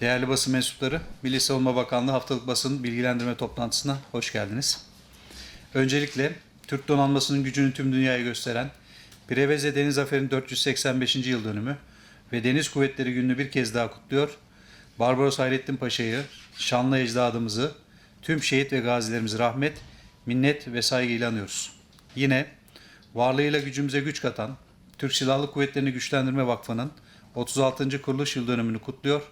Değerli basın mensupları, Milli Savunma Bakanlığı haftalık basın bilgilendirme toplantısına hoş geldiniz. Öncelikle Türk donanmasının gücünü tüm dünyaya gösteren Preveze Deniz Zaferi'nin 485. yıl dönümü ve Deniz Kuvvetleri Günü'nü bir kez daha kutluyor. Barbaros Hayrettin Paşa'yı, şanlı ecdadımızı, tüm şehit ve gazilerimizi rahmet, minnet ve saygıyla anıyoruz. Yine varlığıyla gücümüze güç katan Türk Silahlı Kuvvetleri'ni Güçlendirme Vakfı'nın 36. kuruluş yıl dönümünü kutluyor.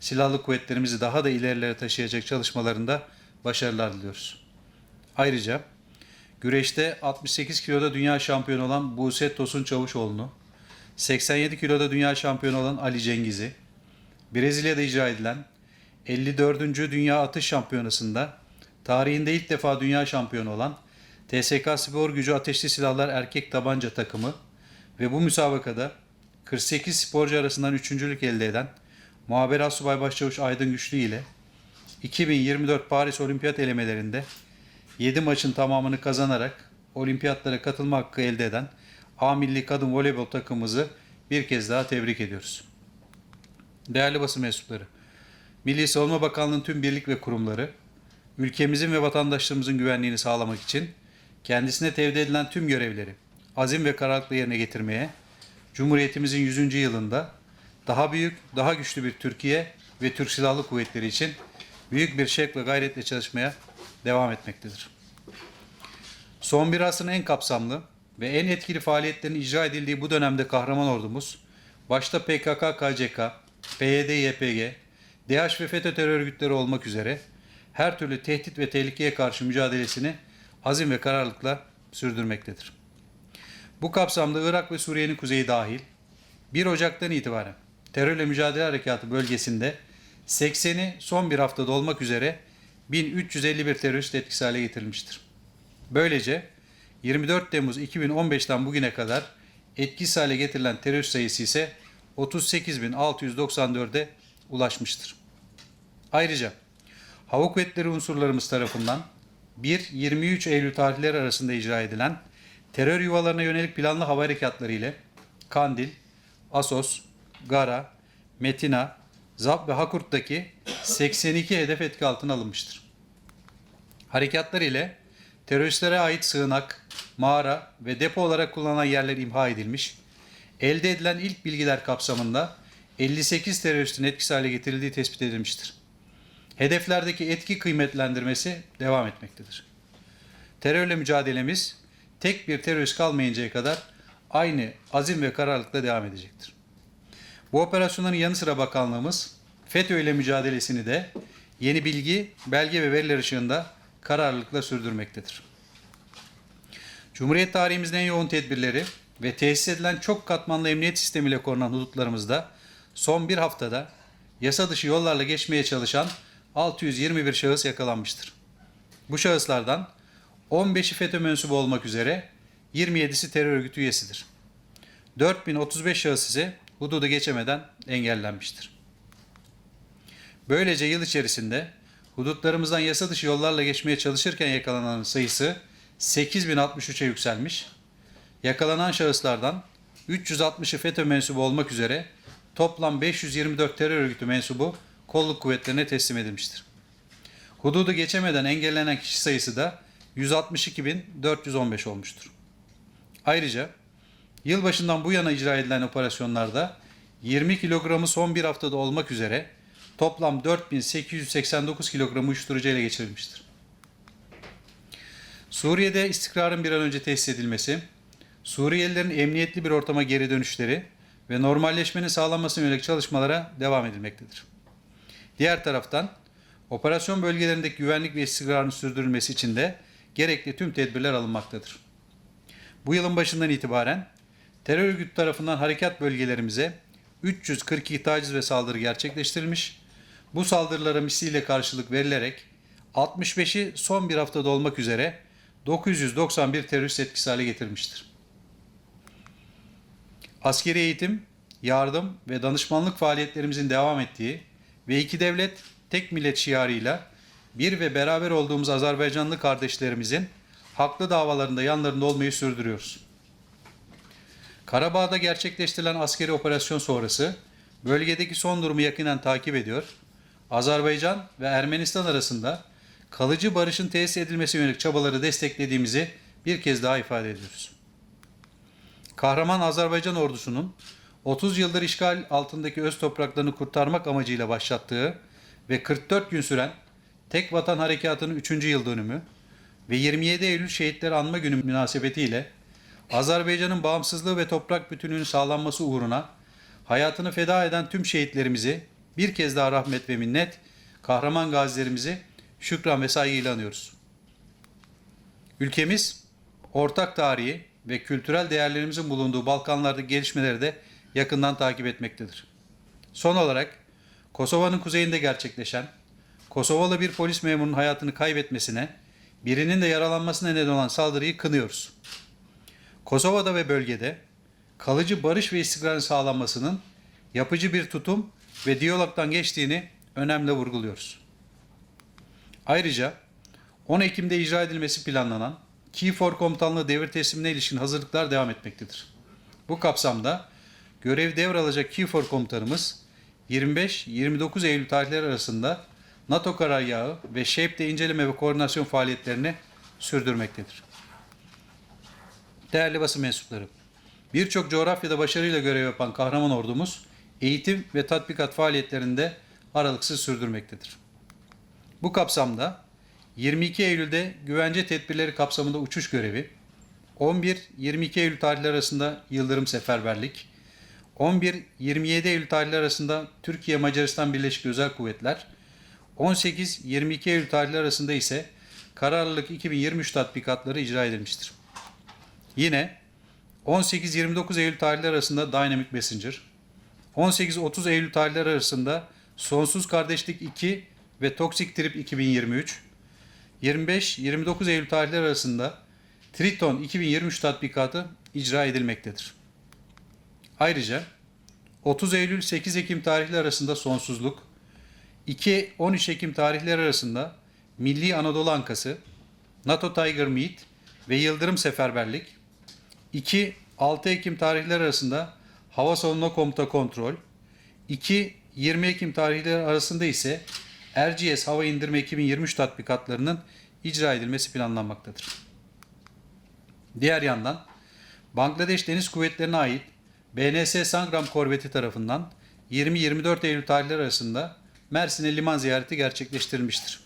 Silahlı kuvvetlerimizi daha da ilerilere taşıyacak çalışmalarında başarılar diliyoruz. Ayrıca güreşte 68 kiloda dünya şampiyonu olan Buse Tosun Çavuşoğlu'nu, 87 kiloda dünya şampiyonu olan Ali Cengiz'i, Brezilya'da icra edilen 54. Dünya Atış Şampiyonası'nda tarihinde ilk defa dünya şampiyonu olan TSK Spor Gücü Ateşli Silahlar Erkek Tabanca takımı ve bu müsabakada 48 sporcu arasından üçüncülük elde eden Muhaber Asubay Başçavuş Aydın Güçlü ile 2024 Paris Olimpiyat elemelerinde 7 maçın tamamını kazanarak olimpiyatlara katılma hakkı elde eden A Milli Kadın Voleybol takımımızı bir kez daha tebrik ediyoruz. Değerli basın mensupları, Milli Savunma Bakanlığı'nın tüm birlik ve kurumları, ülkemizin ve vatandaşlarımızın güvenliğini sağlamak için kendisine tevdi edilen tüm görevleri azim ve kararlılıkla yerine getirmeye, Cumhuriyetimizin 100. yılında daha büyük, daha güçlü bir Türkiye ve Türk Silahlı Kuvvetleri için büyük bir şevk ve gayretle çalışmaya devam etmektedir. Son bir asrın en kapsamlı ve en etkili faaliyetlerin icra edildiği bu dönemde kahraman ordumuz, başta PKK, KCK, PYD, YPG, DH ve FETÖ terör örgütleri olmak üzere her türlü tehdit ve tehlikeye karşı mücadelesini azim ve kararlılıkla sürdürmektedir. Bu kapsamda Irak ve Suriye'nin kuzeyi dahil 1 Ocak'tan itibaren terörle mücadele harekatı bölgesinde 80'i son bir haftada olmak üzere 1351 terörist etkisiz hale getirilmiştir. Böylece 24 Temmuz 2015'ten bugüne kadar etkisiz hale getirilen terörist sayısı ise 38.694'e ulaşmıştır. Ayrıca Hava Kuvvetleri unsurlarımız tarafından 1-23 Eylül tarihleri arasında icra edilen terör yuvalarına yönelik planlı hava harekatları ile Kandil, Asos, Gara, Metina, Zap ve Hakurt'taki 82 hedef etki altına alınmıştır. Harekatlar ile teröristlere ait sığınak, mağara ve depo olarak kullanılan yerler imha edilmiş, elde edilen ilk bilgiler kapsamında 58 teröristin etkisiz hale getirildiği tespit edilmiştir. Hedeflerdeki etki kıymetlendirmesi devam etmektedir. Terörle mücadelemiz tek bir terörist kalmayıncaya kadar aynı azim ve kararlılıkla devam edecektir. Bu operasyonların yanı sıra bakanlığımız FETÖ ile mücadelesini de yeni bilgi, belge ve veriler ışığında kararlılıkla sürdürmektedir. Cumhuriyet tarihimizin en yoğun tedbirleri ve tesis edilen çok katmanlı emniyet sistemiyle korunan hudutlarımızda son bir haftada yasa dışı yollarla geçmeye çalışan 621 şahıs yakalanmıştır. Bu şahıslardan 15'i FETÖ mensubu olmak üzere 27'si terör örgütü üyesidir. 4035 şahıs ise hududu geçemeden engellenmiştir. Böylece yıl içerisinde hudutlarımızdan yasa dışı yollarla geçmeye çalışırken yakalananların sayısı 8063'e yükselmiş. Yakalanan şahıslardan 360'ı FETÖ mensubu olmak üzere toplam 524 terör örgütü mensubu kolluk kuvvetlerine teslim edilmiştir. Hududu geçemeden engellenen kişi sayısı da 162.415 olmuştur. Ayrıca yılbaşından bu yana icra edilen operasyonlarda 20 kilogramı son bir haftada olmak üzere toplam 4889 kilogram uyuşturucu ele geçirilmiştir. Suriye'de istikrarın bir an önce tesis edilmesi, Suriyelilerin emniyetli bir ortama geri dönüşleri ve normalleşmenin sağlanmasına yönelik çalışmalara devam edilmektedir. Diğer taraftan operasyon bölgelerindeki güvenlik ve istikrarın sürdürülmesi için de gerekli tüm tedbirler alınmaktadır. Bu yılın başından itibaren terör örgütü tarafından harekat bölgelerimize 342 taciz ve saldırı gerçekleştirilmiş. Bu saldırılara misliyle karşılık verilerek 65'i son bir haftada olmak üzere 991 terörist etkisiz hale getirilmiştir. Askeri eğitim, yardım ve danışmanlık faaliyetlerimizin devam ettiği ve iki devlet, tek millet şiarıyla bir ve beraber olduğumuz Azerbaycanlı kardeşlerimizin haklı davalarında yanlarında olmayı sürdürüyoruz. Karabağ'da gerçekleştirilen askeri operasyon sonrası bölgedeki son durumu yakinen takip ediyor. Azerbaycan ve Ermenistan arasında kalıcı barışın tesis edilmesi yönelik çabaları desteklediğimizi bir kez daha ifade ediyoruz. Kahraman Azerbaycan ordusunun 30 yıldır işgal altındaki öz topraklarını kurtarmak amacıyla başlattığı ve 44 gün süren Tek Vatan Harekatı'nın 3. yıl dönümü ve 27 Eylül Şehitleri Anma Günü münasebetiyle Azerbaycan'ın bağımsızlığı ve toprak bütünlüğünün sağlanması uğruna hayatını feda eden tüm şehitlerimizi bir kez daha rahmet ve minnet, kahraman gazilerimizi şükran ve saygıyla anıyoruz. Ülkemiz ortak tarihi ve kültürel değerlerimizin bulunduğu Balkanlardaki gelişmeleri de yakından takip etmektedir. Son olarak Kosova'nın kuzeyinde gerçekleşen Kosovalı bir polis memurunun hayatını kaybetmesine, birinin de yaralanmasına neden olan saldırıyı kınıyoruz. Kosova'da ve bölgede kalıcı barış ve istikrarın sağlanmasının yapıcı bir tutum ve diyalogdan geçtiğini önemli vurguluyoruz. Ayrıca 10 Ekim'de icra edilmesi planlanan KİFOR komutanlığı devir teslimine ilişkin hazırlıklar devam etmektedir. Bu kapsamda görev devralacak KİFOR komutanımız 25-29 Eylül tarihleri arasında NATO karargahı ve ŞEP'te inceleme ve koordinasyon faaliyetlerini sürdürmektedir. Değerli basın mensupları, birçok coğrafyada başarıyla görev yapan kahraman ordumuz eğitim ve tatbikat faaliyetlerinde aralıksız sürdürmektedir. Bu kapsamda 22 Eylül'de güvence tedbirleri kapsamında uçuş görevi, 11-22 Eylül tarihleri arasında Yıldırım Seferberlik, 11-27 Eylül tarihleri arasında Türkiye Macaristan Birleşik Özel Kuvvetler, 18-22 Eylül tarihleri arasında ise kararlılık 2023 tatbikatları icra edilmiştir. Yine 18-29 Eylül tarihleri arasında Dynamic Messenger, 18-30 Eylül tarihleri arasında Sonsuz Kardeşlik 2 ve Toxic Trip 2023, 25-29 Eylül tarihleri arasında Triton 2023 tatbikatı icra edilmektedir. Ayrıca 30 Eylül 8 Ekim tarihleri arasında Sonsuzluk, 2-13 Ekim tarihleri arasında Milli Anadolu Ankası, NATO Tiger Meet ve Yıldırım Seferberlik, 2-6 Ekim tarihleri arasında Hava Savunma Komuta Kontrol, 2-20 Ekim tarihleri arasında ise Erciyes Hava İndirme 2023 tatbikatlarının icra edilmesi planlanmaktadır. Diğer yandan Bangladeş Deniz Kuvvetleri'ne ait BNS Sangram korveti tarafından 20-24 Eylül tarihleri arasında Mersin'e liman ziyareti gerçekleştirilmiştir.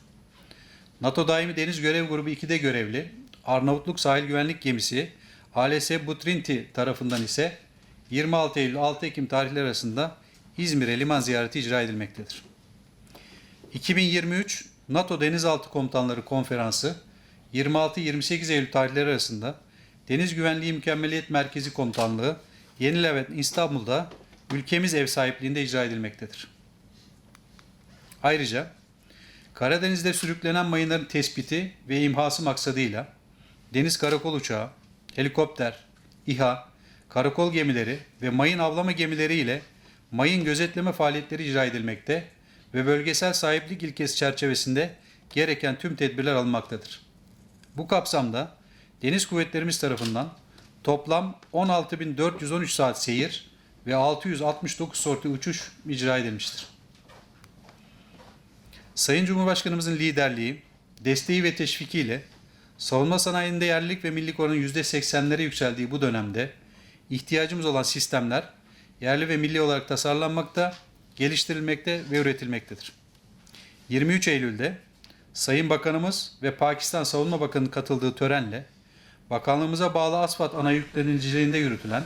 NATO Daimi Deniz Görev Grubu 2'de görevli Arnavutluk Sahil Güvenlik Gemisi ALS Butrinti tarafından ise 26 Eylül 6 Ekim tarihleri arasında İzmir'e liman ziyareti icra edilmektedir. 2023 NATO Denizaltı Komutanları Konferansı 26-28 Eylül tarihleri arasında Deniz Güvenliği Mükemmeliyet Merkezi Komutanlığı Yeni Levent İstanbul'da ülkemiz ev sahipliğinde icra edilmektedir. Ayrıca Karadeniz'de sürüklenen mayınların tespiti ve imhası maksadıyla deniz karakol uçağı, helikopter, İHA, karakol gemileri ve mayın avlama gemileri ile mayın gözetleme faaliyetleri icra edilmekte ve bölgesel sahiplik ilkesi çerçevesinde gereken tüm tedbirler alınmaktadır. Bu kapsamda Deniz Kuvvetlerimiz tarafından toplam 16.413 saat seyir ve 669 sorti uçuş icra edilmiştir. Sayın Cumhurbaşkanımızın liderliği, desteği ve teşvikiyle savunma sanayinde yerlilik ve millilik oranı %80'lere yükseldiği bu dönemde ihtiyacımız olan sistemler yerli ve milli olarak tasarlanmakta, geliştirilmekte ve üretilmektedir. 23 Eylül'de Sayın Bakanımız ve Pakistan Savunma Bakanı'nın katıldığı törenle bakanlığımıza bağlı asfalt ana yükleniciliğinde yürütülen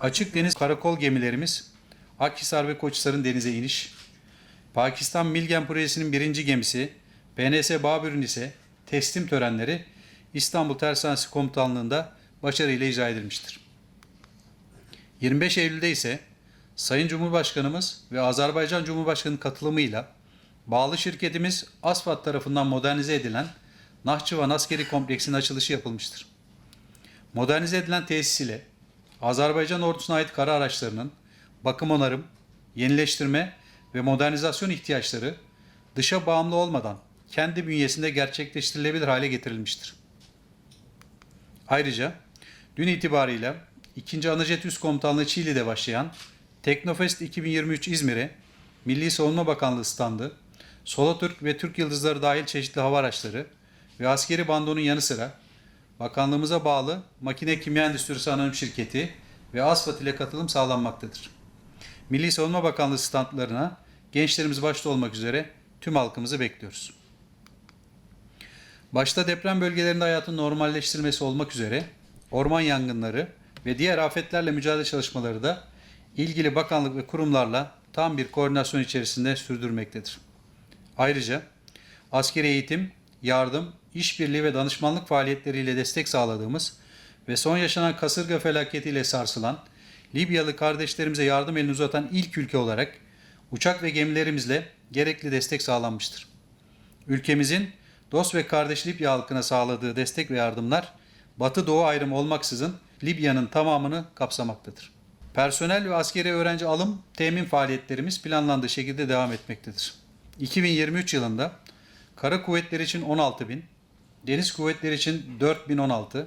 açık deniz karakol gemilerimiz Akhisar ve Koçhisar'ın denize iniş, Pakistan Milgen Projesi'nin birinci gemisi PNS Babür'ün ise teslim törenleri İstanbul Tersanesi Komutanlığı'nda başarıyla icra edilmiştir. 25 Eylül'de ise Sayın Cumhurbaşkanımız ve Azerbaycan Cumhurbaşkanı'nın katılımıyla bağlı şirketimiz ASFAD tarafından modernize edilen Nahçıvan Askeri Kompleksinin açılışı yapılmıştır. Modernize edilen tesis ile Azerbaycan ordusuna ait kara araçlarının bakım onarım, yenileştirme ve modernizasyon ihtiyaçları dışa bağımlı olmadan kendi bünyesinde gerçekleştirilebilir hale getirilmiştir. Ayrıca dün itibariyle 2. Anajet Üst Komutanlığı Çiğli'de başlayan Teknofest 2023 İzmir'e Milli Savunma Bakanlığı standı, Solatürk ve Türk Yıldızları dahil çeşitli hava araçları ve askeri bandonun yanı sıra bakanlığımıza bağlı Makine Kimya Endüstrisi Anonim Şirketi ve ASFAD ile katılım sağlanmaktadır. Milli Savunma Bakanlığı standlarına gençlerimiz başta olmak üzere tüm halkımızı bekliyoruz. Başta deprem bölgelerinde hayatın normalleştirilmesi olmak üzere orman yangınları ve diğer afetlerle mücadele çalışmaları da ilgili bakanlık ve kurumlarla tam bir koordinasyon içerisinde sürdürmektedir. Ayrıca askeri eğitim, yardım, işbirliği ve danışmanlık faaliyetleriyle destek sağladığımız ve son yaşanan kasırga felaketiyle sarsılan Libyalı kardeşlerimize yardım elini uzatan ilk ülke olarak uçak ve gemilerimizle gerekli destek sağlanmıştır. Ülkemizin dost ve kardeş Libya halkına sağladığı destek ve yardımlar Batı Doğu ayrımı olmaksızın Libya'nın tamamını kapsamaktadır. Personel ve askeri öğrenci alım temin faaliyetlerimiz planlandığı şekilde devam etmektedir. 2023 yılında Kara Kuvvetleri için 16 bin, Deniz Kuvvetleri için 4016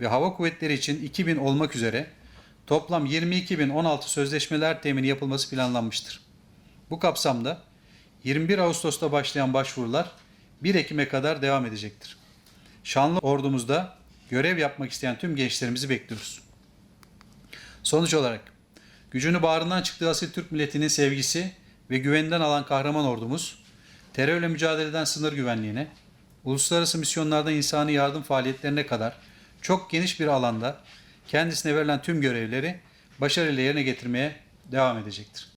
ve Hava Kuvvetleri için 2000 olmak üzere toplam 22.016 sözleşmeler temini yapılması planlanmıştır. Bu kapsamda 21 Ağustos'ta başlayan başvurular 1 Ekim'e kadar devam edecektir. Şanlı ordumuzda görev yapmak isteyen tüm gençlerimizi bekliyoruz. Sonuç olarak gücünü bağrından çıktığı asil Türk milletinin sevgisi ve güveninden alan kahraman ordumuz, terörle mücadeleden sınır güvenliğine, uluslararası misyonlardan insani yardım faaliyetlerine kadar çok geniş bir alanda kendisine verilen tüm görevleri başarıyla yerine getirmeye devam edecektir.